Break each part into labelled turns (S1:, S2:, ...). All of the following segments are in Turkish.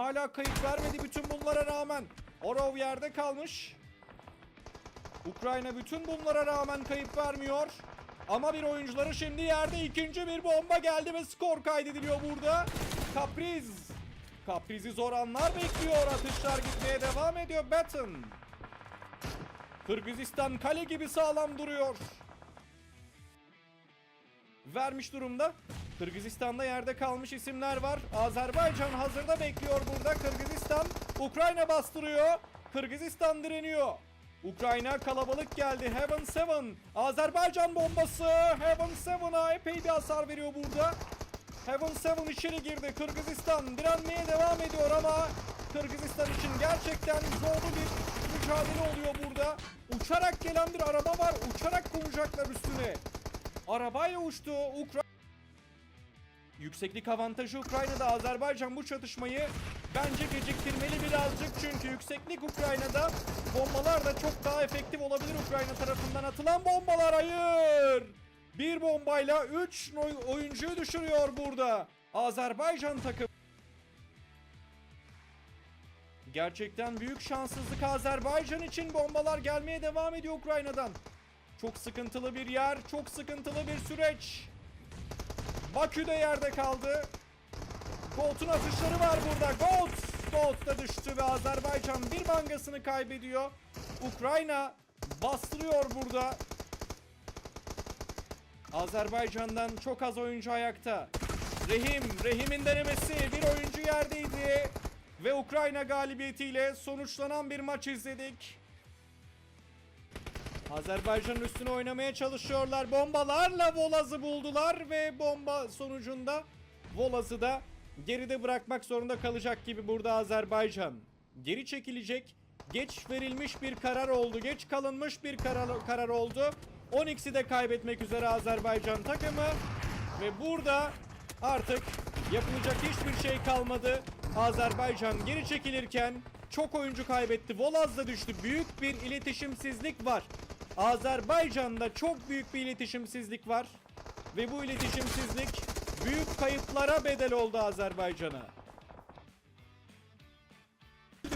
S1: hala kayıp vermedi bütün bunlara rağmen. Orov yerde kalmış. Ukrayna bütün bunlara rağmen kayıp vermiyor. Ama bir oyuncuları şimdi yerde ikinci bir bomba geldi ve skor kaydediliyor burada. Kapriz. Kaprizi zor anlar bekliyor. Atışlar gitmeye devam ediyor. Batten. Kırgızistan kale gibi sağlam duruyor. Vermiş durumda. Kırgızistan'da yerde kalmış isimler var. Azerbaycan hazırda bekliyor burada. Kırgızistan, Ukrayna bastırıyor. Kırgızistan direniyor. Ukrayna kalabalık geldi. Heaven 7. Azerbaycan bombası. Heaven 7'a epey bir hasar veriyor burada. Heaven 7 içeri girdi. Kırgızistan direnmeye devam ediyor ama Kırgızistan için gerçekten zorlu bir mücadele oluyor burada. Uçarak gelen bir araba var. Uçarak konacaklar üstüne. Arabayla uçtu. Ukra Yükseklik avantajı Ukrayna'da. Azerbaycan bu çatışmayı bence geciktirmeli birazcık. Çünkü yükseklik Ukrayna'da. Bombalar da çok daha efektif olabilir Ukrayna tarafından atılan bombalar. Hayır! Bir bombayla 3 oyuncuyu düşürüyor burada. Azerbaycan takım. Gerçekten büyük şanssızlık Azerbaycan için bombalar gelmeye devam ediyor Ukrayna'dan. Çok sıkıntılı bir yer, çok sıkıntılı bir süreç. Bakü de yerde kaldı. Gold'un atışları var burada. Gold! Gold da düştü ve Azerbaycan bir mangasını kaybediyor. Ukrayna bastırıyor burada. Azerbaycan'dan çok az oyuncu ayakta. Rehim, Rehim'in denemesi bir oyuncu yerdeydi. Ve Ukrayna galibiyetiyle sonuçlanan bir maç izledik. Azerbaycan'ın üstüne oynamaya çalışıyorlar. Bombalarla Volaz'ı buldular ve bomba sonucunda Volaz'ı da geride bırakmak zorunda kalacak gibi burada Azerbaycan. Geri çekilecek. Geç verilmiş bir karar oldu. Geç kalınmış bir karar, karar oldu. 12'si de kaybetmek üzere Azerbaycan takımı. Ve burada artık yapılacak hiçbir şey kalmadı. Azerbaycan geri çekilirken çok oyuncu kaybetti. Volaz da düştü. Büyük bir iletişimsizlik var. Azerbaycan'da çok büyük bir iletişimsizlik var. Ve bu iletişimsizlik büyük kayıplara bedel oldu Azerbaycan'a.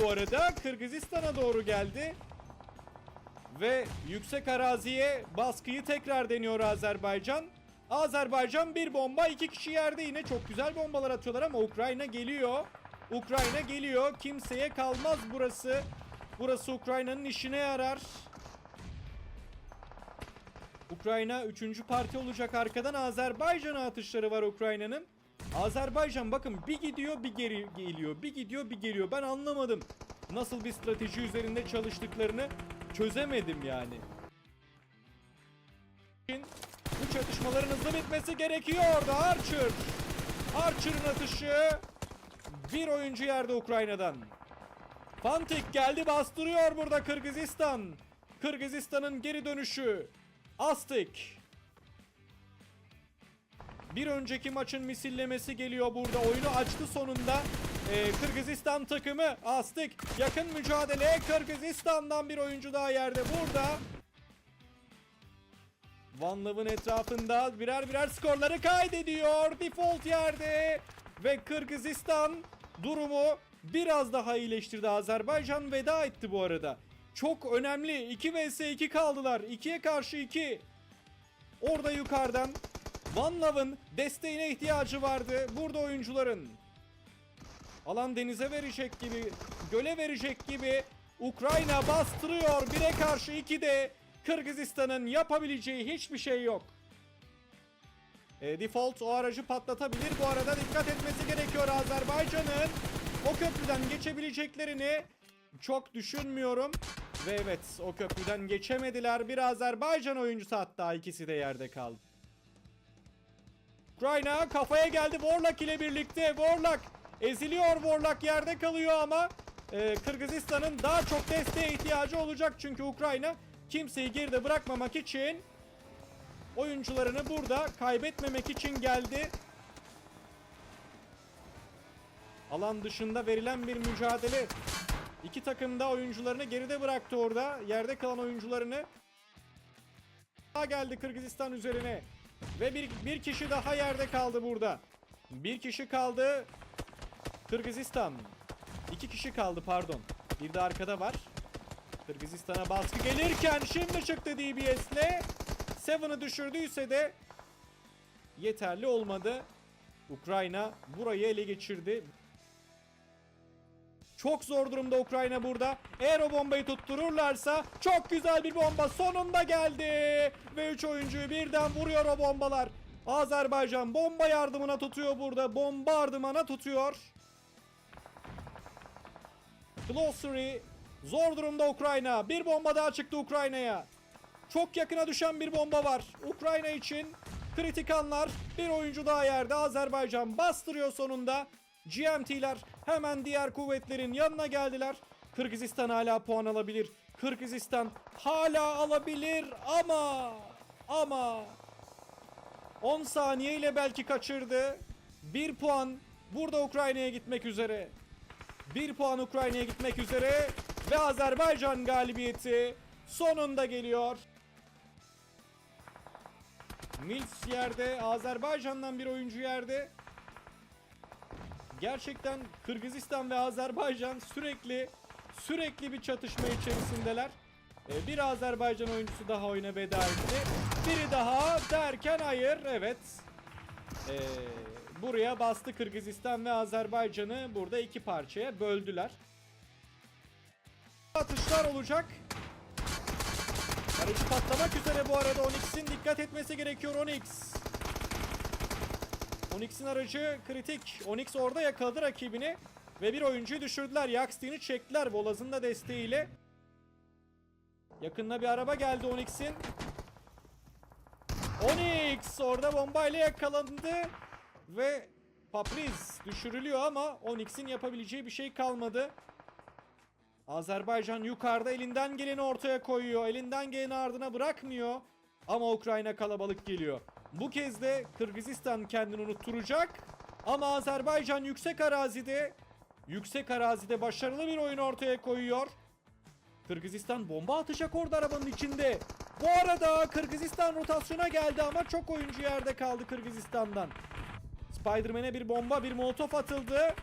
S1: Bu arada Kırgızistan'a doğru geldi. Ve yüksek araziye baskıyı tekrar deniyor Azerbaycan. Azerbaycan bir bomba iki kişi yerde yine çok güzel bombalar atıyorlar ama Ukrayna geliyor. Ukrayna geliyor. Kimseye kalmaz burası. Burası Ukrayna'nın işine yarar. Ukrayna 3. parti olacak arkadan Azerbaycan'a atışları var Ukrayna'nın. Azerbaycan bakın bir gidiyor bir geri geliyor. Bir gidiyor bir geliyor. Ben anlamadım. Nasıl bir strateji üzerinde çalıştıklarını çözemedim yani. Bu çatışmaların hızlı bitmesi gerekiyordu Archer. Archer'ın atışı bir oyuncu yerde Ukrayna'dan. Fantik geldi bastırıyor burada Kırgızistan. Kırgızistan'ın geri dönüşü. Astik. Bir önceki maçın misillemesi geliyor burada. Oyunu açtı sonunda. Ee, Kırgızistan takımı Astik yakın mücadele. Kırgızistan'dan bir oyuncu daha yerde burada. Van Love'ın etrafında birer birer skorları kaydediyor. Default yerde. Ve Kırgızistan durumu biraz daha iyileştirdi. Azerbaycan veda etti bu arada. Çok önemli. 2 vs 2 kaldılar. 2'ye karşı 2. Orada yukarıdan Van Love'ın desteğine ihtiyacı vardı. Burada oyuncuların. Alan denize verecek gibi, göle verecek gibi Ukrayna bastırıyor. 1'e karşı 2'de Kırgızistan'ın yapabileceği hiçbir şey yok. E, default o aracı patlatabilir. Bu arada dikkat etmesi gerekiyor Azerbaycan'ın. O köprüden geçebileceklerini çok düşünmüyorum. Ve evet o köprüden geçemediler. Bir Azerbaycan oyuncusu hatta ikisi de yerde kaldı. Ukrayna kafaya geldi Warlock ile birlikte. Warlock eziliyor Warlock yerde kalıyor ama e, Kırgızistan'ın daha çok desteğe ihtiyacı olacak. Çünkü Ukrayna kimseyi geride bırakmamak için oyuncularını burada kaybetmemek için geldi. Alan dışında verilen bir mücadele. İki takım da oyuncularını geride bıraktı orada. Yerde kalan oyuncularını daha geldi Kırgızistan üzerine. Ve bir, bir kişi daha yerde kaldı burada. Bir kişi kaldı. Kırgızistan. İki kişi kaldı pardon. Bir de arkada var. Kırgızistan'a baskı gelirken şimdi çıktı DBS'le. Seven'ı düşürdüyse de yeterli olmadı. Ukrayna burayı ele geçirdi. Çok zor durumda Ukrayna burada. Eğer o bombayı tuttururlarsa çok güzel bir bomba sonunda geldi. Ve 3 oyuncuyu birden vuruyor o bombalar. Azerbaycan bomba yardımına tutuyor burada. Bomba ardımana tutuyor. Glossary zor durumda Ukrayna. Bir bomba daha çıktı Ukrayna'ya. Çok yakına düşen bir bomba var. Ukrayna için kritik anlar. Bir oyuncu daha yerde. Azerbaycan bastırıyor sonunda. GMT'ler hemen diğer kuvvetlerin yanına geldiler. Kırgızistan hala puan alabilir. Kırgızistan hala alabilir ama ama 10 saniyeyle belki kaçırdı. 1 puan burada Ukrayna'ya gitmek üzere. 1 puan Ukrayna'ya gitmek üzere ve Azerbaycan galibiyeti sonunda geliyor. Mills yerde, Azerbaycan'dan bir oyuncu yerde. Gerçekten Kırgızistan ve Azerbaycan sürekli sürekli bir çatışma içerisindeler. Ee, bir Azerbaycan oyuncusu daha oyuna veda etti. Biri daha derken hayır evet. Ee, buraya bastı Kırgızistan ve Azerbaycan'ı burada iki parçaya böldüler. Atışlar olacak. Aracı patlamak üzere bu arada Onyx'in dikkat etmesi gerekiyor Onyx. Onyx'in aracı kritik. Onyx orada yakaladı rakibini ve bir oyuncuyu düşürdüler. Yaxtin'i çektiler Volaz'ın da desteğiyle. Yakında bir araba geldi Onyx'in. Onyx orada bombayla yakalandı ve Papriz düşürülüyor ama Onyx'in yapabileceği bir şey kalmadı. Azerbaycan yukarıda elinden geleni ortaya koyuyor. Elinden geleni ardına bırakmıyor. Ama Ukrayna kalabalık geliyor. Bu kez de Kırgızistan kendini unutturacak. Ama Azerbaycan yüksek arazide yüksek arazide başarılı bir oyun ortaya koyuyor. Kırgızistan bomba atacak orada arabanın içinde. Bu arada Kırgızistan rotasyona geldi ama çok oyuncu yerde kaldı Kırgızistan'dan. Spider-Man'e bir bomba, bir molotof atıldı.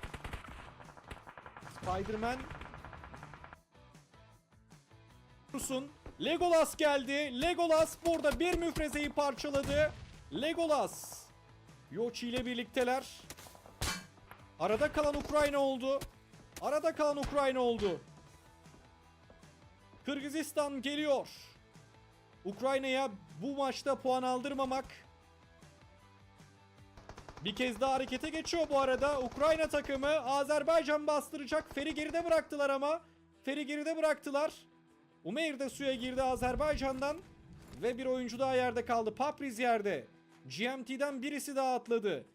S1: Spider-Man Rus'un Legolas geldi. Legolas burada bir müfrezeyi parçaladı. Legolas Yoshi ile birlikteler. Arada kalan Ukrayna oldu. Arada kalan Ukrayna oldu. Kırgızistan geliyor. Ukrayna'ya bu maçta puan aldırmamak bir kez daha harekete geçiyor bu arada. Ukrayna takımı Azerbaycan bastıracak. Feri geride bıraktılar ama. Feri geride bıraktılar. Umeyr de suya girdi Azerbaycan'dan. Ve bir oyuncu daha yerde kaldı. Papriz yerde. GMT'den birisi daha atladı.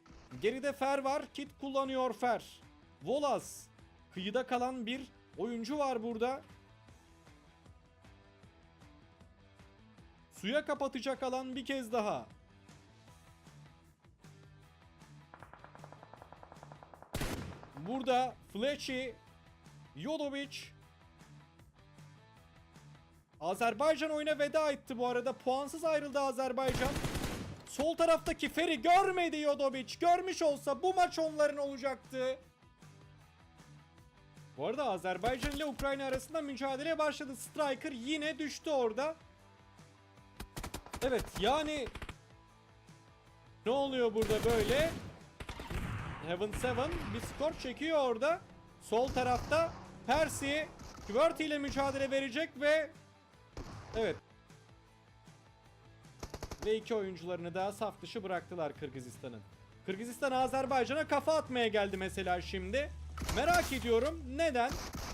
S1: Geride Fer var. Kit kullanıyor Fer. Volaz. Kıyıda kalan bir oyuncu var burada. Suya kapatacak alan bir kez daha. Burada Fletchy, Yodovic, Azerbaycan oyuna veda etti bu arada. Puansız ayrıldı Azerbaycan. Sol taraftaki Feri görmedi Yodovic. Görmüş olsa bu maç onların olacaktı. Bu arada Azerbaycan ile Ukrayna arasında mücadele başladı. Striker yine düştü orada. Evet yani ne oluyor burada böyle? Heaven 7 bir skor çekiyor orada. Sol tarafta Percy QWERTY ile mücadele verecek ve evet ve iki oyuncularını daha saf dışı bıraktılar Kırgızistan'ın. Kırgızistan Azerbaycan'a kafa atmaya geldi mesela şimdi. Merak ediyorum neden?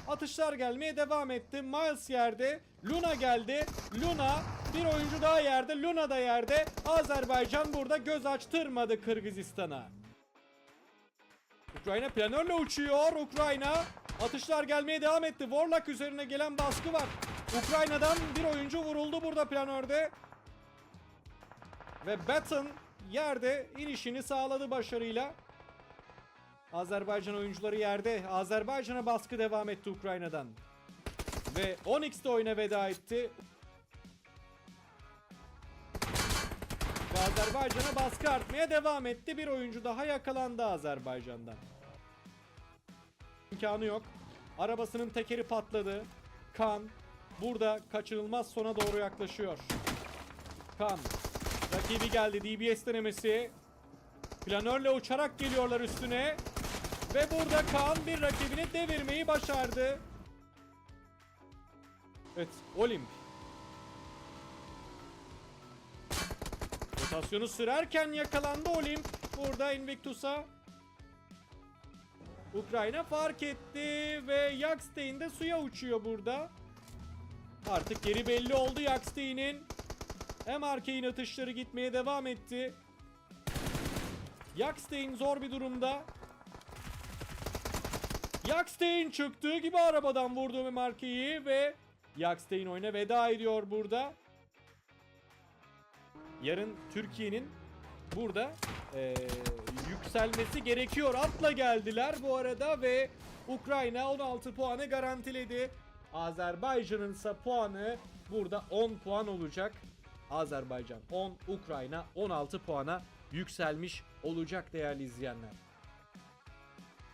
S1: Atışlar gelmeye devam etti. Miles yerde. Luna geldi. Luna bir oyuncu daha yerde. Luna da yerde. Azerbaycan burada göz açtırmadı Kırgızistan'a. Ukrayna planörle uçuyor. Ukrayna atışlar gelmeye devam etti. Warlock üzerine gelen baskı var. Ukrayna'dan bir oyuncu vuruldu burada planörde. Ve Batten yerde inişini sağladı başarıyla. Azerbaycan oyuncuları yerde. Azerbaycan'a baskı devam etti Ukrayna'dan. Ve Onyx de oyuna veda etti. Ve Azerbaycan'a baskı artmaya devam etti. Bir oyuncu daha yakalandı Azerbaycan'dan. İmkanı yok. Arabasının tekeri patladı. Kan burada kaçınılmaz sona doğru yaklaşıyor. Kan. Rakibi geldi. DBS denemesi. Planörle uçarak geliyorlar üstüne. Ve burada Kaan bir rakibini devirmeyi başardı. Evet, Olimp. Rotasyonu sürerken yakalandı Olimp. Burada Invictus'a. Ukrayna fark etti ve Yakstein de suya uçuyor burada. Artık geri belli oldu Yakstein'in. Hem Arke'in atışları gitmeye devam etti. Yakstein zor bir durumda. Yakstein çıktığı gibi arabadan vurdu Marke'yi ve Yakstein oyuna veda ediyor burada. Yarın Türkiye'nin burada eee, yükselmesi gerekiyor. Atla geldiler bu arada ve Ukrayna 16 puanı garantiledi. Azerbaycan'ın ise puanı burada 10 puan olacak. Azerbaycan 10, Ukrayna 16 puana yükselmiş olacak değerli izleyenler.